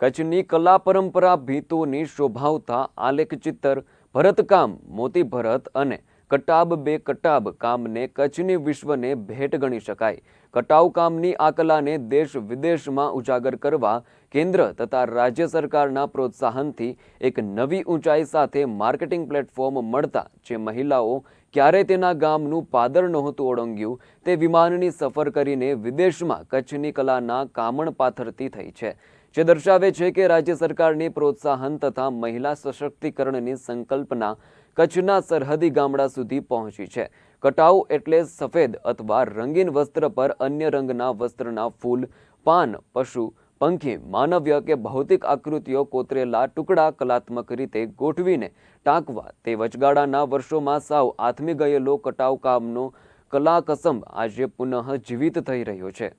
કચ્છની કલા પરંપરા, ભીતોની શોભાવતા આલેખ ચિત્તર ભરતકામ, મોતી ભરત અને કટાબ બે કટાબ કામને કચ્છની વિશ્વને ભેટ ગણી શકાય. કટાવ કામની આ કલાને દેશ વિદેશમાં ઉજાગર કરવા કેન્દ્ર તથા રાજ્ય સરકારના પ્રોત્સાહનથી એક નવી ઊંચાઈ સાથે માર્કેટિંગ પ્લેટફોર્મ મળતા જે મહિલાઓ ક્યારે તેના ગામનું પાદર નહોતું ઓળંગ્યું, તે વિમાનની સફર કરીને વિદેશમાં કચ્છની કલાના કામણ પાથરતી થઈ છે. જે દર્શાવે છે કે રાજ્ય સરકારની પ્રોત્સાહન તથા મહિલા સશક્તિકરણની સંકલ્પના કચ્છના સરહદી ગામડા સુધી પહોંચી છે. કટાઉ એટલે સફેદ અથવા રંગીન વસ્ત્ર પર અન્ય રંગના વસ્ત્રના ફૂલ, પાન, પશુ, પંખી, માનવ્ય કે ભૌતિક આકૃતિઓ કોતરેલા ટુકડા કલાત્મક રીતે ગોઠવીને ટાંકવા તે વચગાળાના વર્ષોમાં સાવ આથમી ગયેલો કટાવ કામનો કલા આજે પુનઃ જીવિત થઈ રહ્યો છે.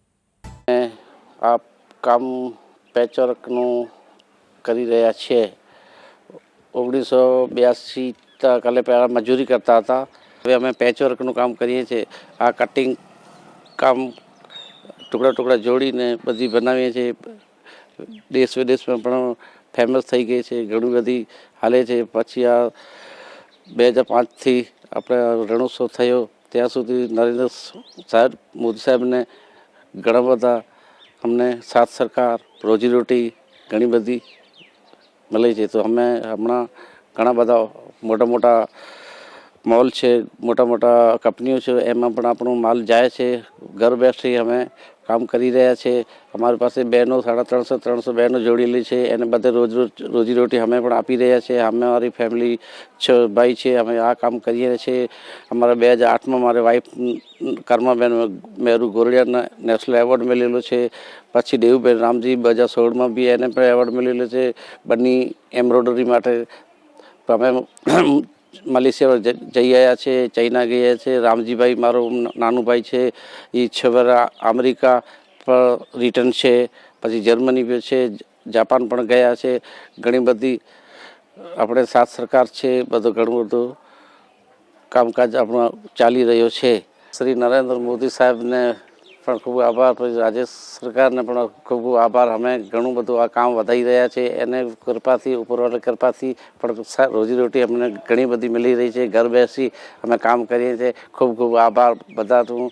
આ કામ પેચવર્કનું કરી રહ્યા છીએ ઓગણીસો બ્યાસી કાલે પહેલાં મજૂરી કરતા હતા. હવે અમે પેચવર્કનું કામ કરીએ છીએ. આ કટિંગ કામ ટુકડા ટુકડા જોડીને બધી બનાવીએ છીએ. દેશ વિદેશમાં પણ ફેમસ થઈ ગઈ છે. ઘણી બધી હાલે છે. પછી આ બે હજાર પાંચથી આપણે રણોત્સવ થયો. ત્યાં સુધી નરેન્દ્ર સાહેબ મોદી સાહેબને ઘણા બધા અમને સાથ સરકાર, રોજીરોટી ઘણી બધી મળે છે. તો અમે હમણાં ઘણા બધા મોટા મોટા મોલ છે, મોટા મોટા કંપનીઓ છે, એમાં પણ આપણો માલ જાય છે. ઘર બેઠી અમે કામ કરી રહ્યા છે. અમારી પાસે બહેનો સાડા ત્રણસો ત્રણસો બહેનો જોડેલી છે. એને બધે રોજ રોજ રોજીરોટી અમે પણ આપી રહ્યા છે. અમે મારી ફેમિલી છ ભાઈ છે. અમે આ કામ કરીએ છીએ અમારા બે હજાર આઠમાં મારે વાઈફ કર્માબેન મેરુ ગોરડિયાના નેશનલ એવોર્ડ મળેલો છે. પછી દેવુબેન રામજી બે હજાર સોળમાં બી એને પણ એવોર્ડ મળેલો છે. બંને એમ્બ્રોઇડરી માટે. અમે મલેશિયા જઈ આવ્યા છે, ચાઇના ગયા છે, રામજીભાઈ મારો નાનું ભાઈ છે એ છેવરા અમેરિકા પર રિટર્ન છે, પછી જર્મની છે, જાપાન પણ ગયા છે, ઘણી બધી આપણે સાથ સરકાર છે, બધું ઘણું બધું કામકાજ આપણો ચાલી રહ્યો છે. શ્રી નરેન્દ્ર મોદી સાહેબને પણ ખૂબ આભાર. રાજ્ય સરકારને પણ ખૂબ ખૂબ આભાર. અમે ઘણું બધું આ કામ વધારી રહ્યા છે. એને કૃપાથી ઉપરવાળા કૃપાથી પણ રોજીરોટી અમને ઘણી બધી મળી રહી છે. ઘર બેસી અમે કામ કરીએ છીએ. ખૂબ ખૂબ આભાર. બધાનું